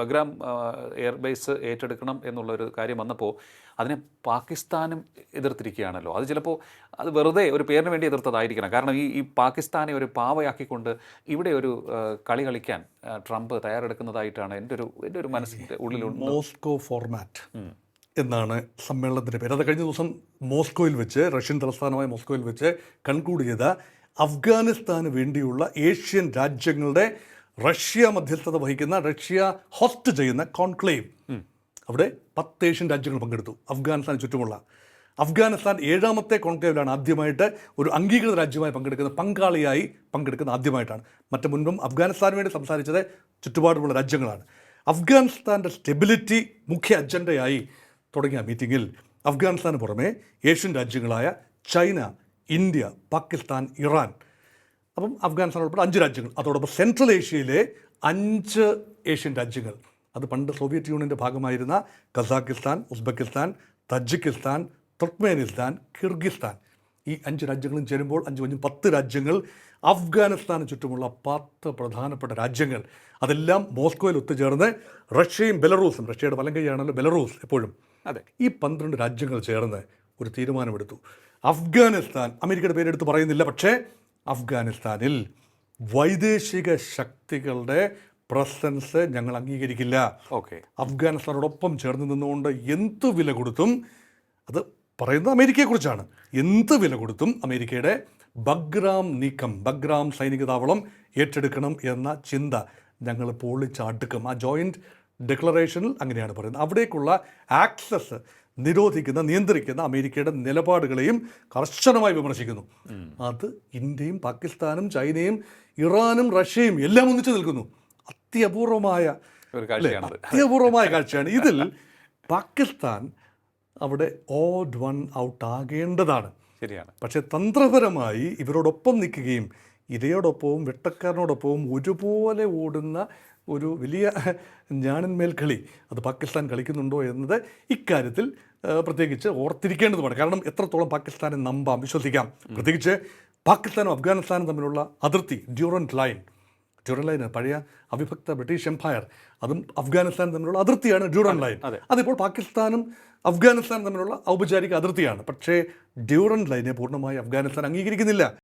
Bagram airbase ഏറ്റെടുക്കണം എന്നുള്ളൊരു കാര്യം വന്നപ്പോൾ അതിനെ പാകിസ്ഥാനും എതിർത്തിരിക്കുകയാണല്ലോ. അത് ചിലപ്പോൾ അത് വെറുതെ ഒരു പേരിന് വേണ്ടി എതിർത്തതായിരിക്കണം. കാരണം ഈ ഈ പാകിസ്ഥാനെ ഒരു പാവയാക്കിക്കൊണ്ട് ഇവിടെ ഒരു കളി കളിക്കാൻ ട്രംപ് തയ്യാറെടുക്കുന്നതായിട്ടാണ് എന്റെ ഒരു എന്റെ ഒരു മനസ്സിന്റെ ഉള്ളിലുണ്ട്. മോസ്കോ ഫോർമാറ്റ് എന്നാണ് സമ്മേളനത്തിന്റെ പേര്. അത് കഴിഞ്ഞ ദിവസം മോസ്കോയിൽ വെച്ച് റഷ്യൻ തലസ്ഥാനമായ മോസ്കോയിൽ വെച്ച് കൺക്ലൂഡ് ചെയ്ത അഫ്ഗാനിസ്ഥാന് വേണ്ടിയുള്ള ഏഷ്യൻ രാജ്യങ്ങളുടെ റഷ്യ മധ്യസ്ഥത വഹിക്കുന്ന റഷ്യ ഹോസ്റ്റ് ചെയ്യുന്ന കോൺക്ലേവ്. അവിടെ പത്ത് ഏഷ്യൻ രാജ്യങ്ങൾ പങ്കെടുത്തു അഫ്ഗാനിസ്ഥാന് ചുറ്റുമുള്ള. അഫ്ഗാനിസ്ഥാൻ ഏഴാമത്തെ കോൺക്ലേവിലാണ് ആദ്യമായിട്ട് ഒരു അംഗീകൃത രാജ്യമായി പങ്കെടുക്കുന്ന പങ്കാളിയായി പങ്കെടുക്കുന്ന ആദ്യമായിട്ടാണ്. മറ്റു മുൻപും അഫ്ഗാനിസ്ഥാന് വേണ്ടി സംസാരിച്ചത് ചുറ്റുപാടുമുള്ള രാജ്യങ്ങളാണ്. അഫ്ഗാനിസ്ഥാന്റെ സ്റ്റെബിലിറ്റി മുഖ്യ അജണ്ടയായി തുടങ്ങിയ മീറ്റിങ്ങിൽ അഫ്ഗാനിസ്ഥാന് പുറമെ ഏഷ്യൻ രാജ്യങ്ങളായ ചൈന ഇന്ത്യ പാകിസ്ഥാൻ ഇറാൻ അപ്പം അഫ്ഗാനിസ്ഥാൻ ഉൾപ്പെടെ അഞ്ച് രാജ്യങ്ങൾ. അതോടൊപ്പം സെൻട്രൽ ഏഷ്യയിലെ അഞ്ച് ഏഷ്യൻ രാജ്യങ്ങൾ. അത് പണ്ട് സോവിയറ്റ് യൂണിയന്റെ ഭാഗമായിരുന്ന Kazakhstan Uzbekistan Tajikistan Turkmenistan Kyrgyzstan ഈ അഞ്ച് രാജ്യങ്ങളും ചേരുമ്പോൾ അഞ്ച് അഞ്ചും പത്ത് രാജ്യങ്ങൾ അഫ്ഗാനിസ്ഥാന് ചുറ്റുമുള്ള പത്ത് പ്രധാനപ്പെട്ട രാജ്യങ്ങൾ. അതെല്ലാം മോസ്കോയിൽ ഒത്തുചേർന്ന് റഷ്യയും ബെലറൂസും റഷ്യയുടെ വലങ്കയാണല്ലോ ബെലറൂസ് എപ്പോഴും. അതെ. ഈ പന്ത്രണ്ട് രാജ്യങ്ങൾ ചേർന്ന് ഒരു തീരുമാനമെടുത്തു. അഫ്ഗാനിസ്ഥാൻ അമേരിക്കയുടെ പേരെടുത്ത് പറയുന്നില്ല പക്ഷേ അഫ്ഗാനിസ്ഥാനിൽ വൈദേശിക ശക്തികളുടെ പ്രസൻസ് ഞങ്ങൾ അംഗീകരിക്കില്ല. ഓക്കെ. അഫ്ഗാനിസ്ഥാനോടൊപ്പം ചേർന്ന് നിന്നുകൊണ്ട് എന്ത് വില കൊടുത്തും അത് പറയുന്നത് അമേരിക്കയെക്കുറിച്ചാണ്. എന്ത് വില കൊടുത്തും അമേരിക്കയുടെ ബഗ്രാം നീക്കം ബഗ്രാം സൈനിക താവളം ഏറ്റെടുക്കണം എന്ന ചിന്ത ഞങ്ങൾ പൊളിച്ചടുക്കും. ആ ജോയിന്റ് ഡിക്ലറേഷനിൽ അങ്ങനെയാണ് പറയുന്നത്. അവിടേക്കുള്ള ആക്സസ് നിരോധിക്കുന്ന നിയന്ത്രിക്കുന്ന അമേരിക്കയുടെ നിലപാടുകളെയും കർശനമായി വിമർശിക്കുന്നു. അത് ഇന്ത്യയും പാകിസ്ഥാനും ചൈനയും ഇറാനും റഷ്യയും എല്ലാം ഒന്നിച്ചു നിൽക്കുന്നു. അത്യപൂർവമായ അത്യപൂർവമായ കാഴ്ചയാണ്. ഇതിൽ പാകിസ്ഥാൻ അവിടെ ഓഡ് വൺ ഔട്ട് ആകേണ്ടതാണ്. ശരിയാണ്. പക്ഷേ തന്ത്രപരമായി ഇവരോടൊപ്പം നിൽക്കുകയും ഇരയോടൊപ്പവും വെട്ടക്കാരനോടൊപ്പവും ഒരുപോലെ ഓടുന്ന ഒരു വലിയ ഞാനന്മേൽ കളി അത് പാകിസ്ഥാൻ കളിക്കുന്നുണ്ടോ എന്നത് ഇക്കാര്യത്തിൽ പ്രത്യേകിച്ച് ഓർത്തിരിക്കേണ്ടതുമാണ്. കാരണം എത്രത്തോളം പാകിസ്ഥാനെ നമ്പാം വിശ്വസിക്കാം. പ്രത്യേകിച്ച് പാകിസ്ഥാനും അഫ്ഗാനിസ്ഥാനും തമ്മിലുള്ള അതിർത്തി ഡ്യൂറന്റ് ലൈൻ ഡ്യൂറൻ ലൈൻ പഴയ അവിഭക്ത ബ്രിട്ടീഷ് എംപയർ അതും അഫ്ഗാനിസ്ഥാനും തമ്മിലുള്ള അതിർത്തിയാണ് ഡ്യൂറൻ ലൈൻ അതെ. അതിപ്പോൾ പാകിസ്ഥാനും അഫ്ഗാനിസ്ഥാനും തമ്മിലുള്ള ഔപചാരിക അതിർത്തിയാണ്. പക്ഷേ ഡ്യൂറൻ ലൈനെ പൂർണമായി അഫ്ഗാനിസ്ഥാൻ അംഗീകരിക്കുന്നില്ല.